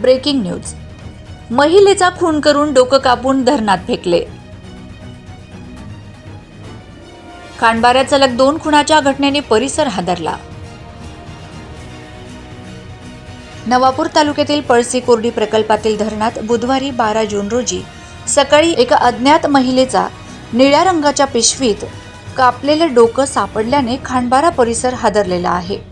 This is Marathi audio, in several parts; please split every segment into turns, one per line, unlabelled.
Breaking news. महिलेचा खून करून डोकं कापून धरणात फेकले. खांडबाऱ्यात सलग दोन खुनाच्या घटनेने परिसर हादरला. नवापूर तालुक्यातील पळसी कोरडी प्रकल्पातील धरणात बुधवारी बारा जून रोजी सकाळी एका अज्ञात महिलेचा निळ्या रंगाच्या पिशवीत कापलेलं डोकं सापडल्याने खांडबारा परिसर हादरलेला आहे.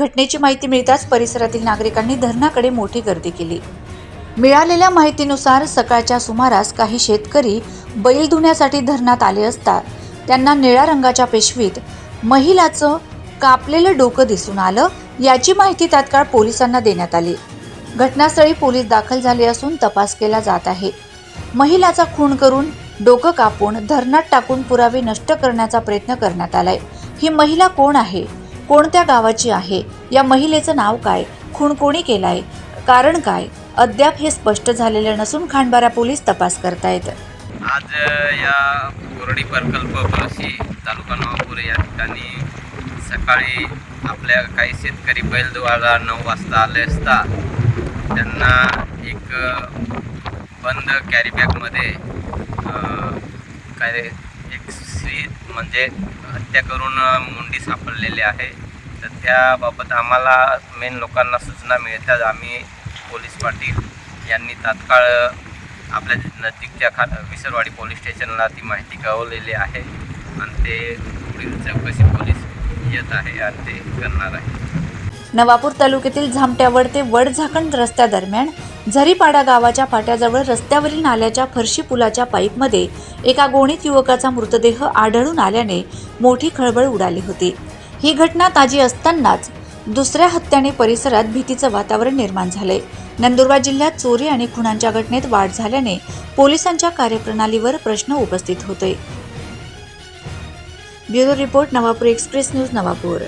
घटनेची माहिती मिळताच परिसरातील नागरिकांनी धरणाकडे मोठी गर्दी केली. मिळालेल्या माहितीनुसार सकाळच्या सुमारास काही शेतकरी बैल धुण्यासाठी धरणात आले असता त्यांना निळ्या रंगाच्या पेशवीत महिलाचं कापलेलं डोकं दिसून आलं याची माहिती तात्काळ पोलिसांना देण्यात आली. घटनास्थळी पोलीस दाखल झाले असून तपास केला जात आहे. महिलाचा खून करून डोकं कापून धरणात टाकून पुरावे नष्ट करण्याचा प्रयत्न करण्यात आलाय. ही महिला कोण आहे? कोणत्या गावाची आहे? या महिलेचं नाव काय? खून कोणी केलाय? कारण काय? अद्याप हे स्पष्ट झालेलं नसून खांडबारा पोलीस तपास करतायत.
आज या कोरडी प्रकल्प पळशी तालुका नवापूर या ठिकाणी सकाळी आपल्या काही शेतकरी बैलद्वारा नऊ वाजता आले असता त्यांना एक बंद कॅरीबॅगमध्ये काय एक स्त्री म्हणजे हत्या करून मुंडी सापडलेली आहे. तर त्याबाबत आम्हाला मेन लोकांना सूचना मिळतात आम्ही पोलीस पाटील यांनी तात्काळ आपल्या नजीकच्या खा विसरवाडी पोलीस स्टेशनला ती माहिती कळवलेली आहे. आणि ते पुढील चौकशी पोलीस येत आहे आणि ते करणार आहे.
नवापूर तालुक्यातील झामट्यावड ते वडझाकण रस्त्यादरम्यान झरीपाडा गावाच्या फाट्याजवळ रस्त्यावरील नाल्याच्या फरशी पुलाच्या पाईपमध्ये एका गोणीत युवकाचा मृतदेह आढळून आल्याने मोठी खळबळ उडाली होती. ही घटना ताजी असतानाच दुसऱ्या हत्याने परिसरात भीतीचं वातावरण निर्माण झाले नंदुरबार जिल्ह्यात चोरी आणि खुनांच्या घटनेत वाढ झाल्याने पोलिसांच्या कार्यप्रणालीवर प्रश्न उपस्थित होते bureau report Navapur Express News Navapur.